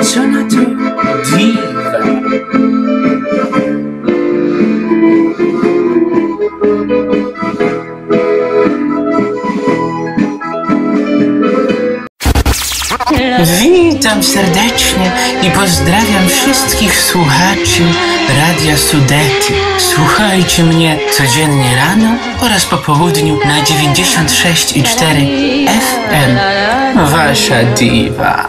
A co na to diwa? Witam serdecznie i pozdrawiam wszystkich słuchaczy Radia Sudety. Słuchajcie mnie codziennie rano oraz po południu na 96,4 FM. Wasza diwa.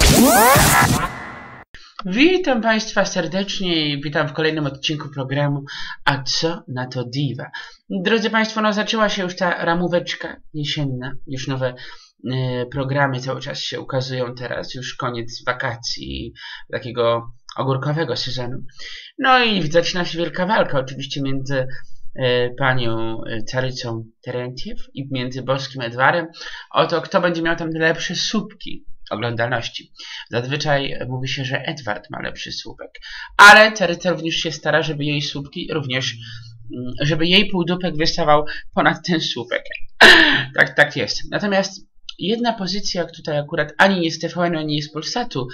Witam Państwa serdecznie i witam w kolejnym odcinku programu A co na to diwa? Drodzy Państwo, no zaczęła się już ta ramóweczka jesienna, już nowe y, programy cały czas się ukazują teraz, już koniec wakacji takiego ogórkowego sezonu. No i zaczyna się wielka walka oczywiście między y, panią y, Carycą Terentiew i między Boskim Edwarem o to, kto będzie miał tam lepsze słupki oglądalności. Zazwyczaj mówi się, że Edward ma lepszy słupek, ale Caryca również się stara, żeby jej słupki również mm, żeby jej półdupek wystawał ponad ten słupek. tak, tak jest. Natomiast jedna pozycja, tutaj akurat ani nie z TVN, ani nie z Polsatu,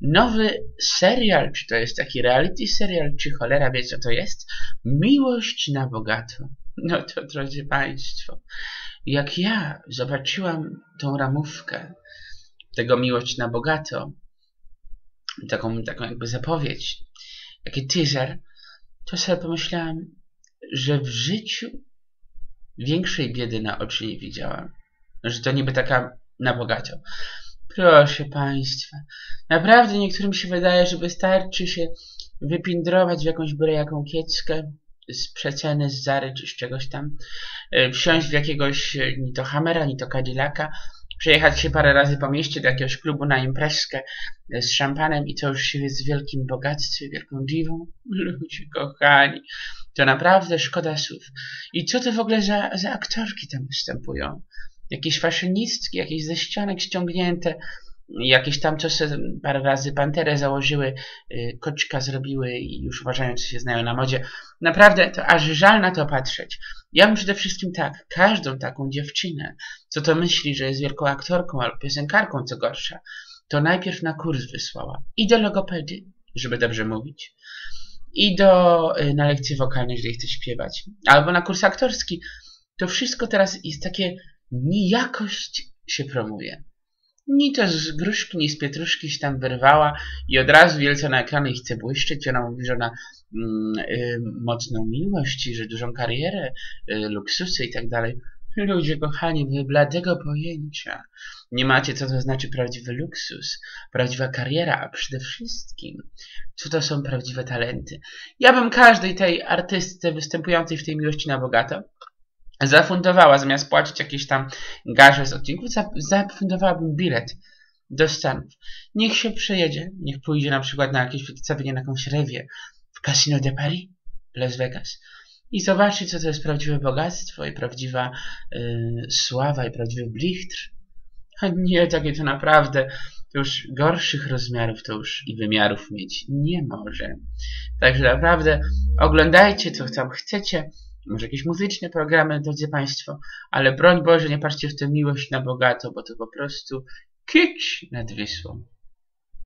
nowy serial, czy to jest taki reality serial, czy cholera wie co to jest? Miłość na bogato. No to drodzy Państwo, jak ja zobaczyłam tą ramówkę tego miłość na bogato, taką, taką jakby zapowiedź, taki teaser, to sobie pomyślałam, że w życiu większej biedy na oczy nie widziałam. Że to niby taka na bogato. Proszę Państwa, naprawdę niektórym się wydaje, że wystarczy się wypindrować w jakąś byle jaką kieckę z przeceny, z Zary czy z czegoś tam, y, wsiąść w jakiegoś y, ni to Hammera, ni to Cadillaca, przejechać się parę razy po mieście do jakiegoś klubu na imprezkę y, z szampanem i to już się jest w wielkim bogactwie, wielką dziwą. Ludzie kochani, to naprawdę szkoda słów. I co to w ogóle za, za aktorki tam występują? Jakieś faszynistki, jakieś ze ścianek ściągnięte, jakieś tam, sobie parę razy panterę założyły, yy, koczka zrobiły i już uważają, że się znają na modzie. Naprawdę, to aż żal na to patrzeć. Ja bym przede wszystkim tak, każdą taką dziewczynę, co to myśli, że jest wielką aktorką albo piosenkarką, co gorsza, to najpierw na kurs wysłała. I do logopedy, żeby dobrze mówić. I do, yy, na lekcje wokalne, jeżeli chce śpiewać. Albo na kurs aktorski. To wszystko teraz jest takie nijakość się promuje. Ni to z gruszki, ni z pietruszki się tam wyrwała i od razu wielce na ekrany chce błyszczeć. Ona mówi, że ona mm, y, mocną miłość i że dużą karierę, y, luksusy i tak dalej. Ludzie kochani, wy bladego pojęcia nie macie, co to znaczy prawdziwy luksus, prawdziwa kariera, a przede wszystkim, co to są prawdziwe talenty. Ja bym każdej tej artystce występującej w tej miłości na bogato zafundowała, zamiast płacić jakieś tam garze z odcinków, zafundowałabym bilet do Stanów. Niech się przejedzie, niech pójdzie na przykład na jakieś przedstawienie, na jakąś rewię w Casino de Paris, Las Vegas i zobaczy, co to jest prawdziwe bogactwo i prawdziwa yy, sława i prawdziwy blichtr. A nie, takie to naprawdę to już gorszych rozmiarów to już i wymiarów mieć nie może. Także naprawdę oglądajcie, co tam chcecie, może jakieś muzyczne programy, drodzy Państwo, ale broń Boże, nie patrzcie w tę miłość na bogato, bo to po prostu kicz nad Wisłą.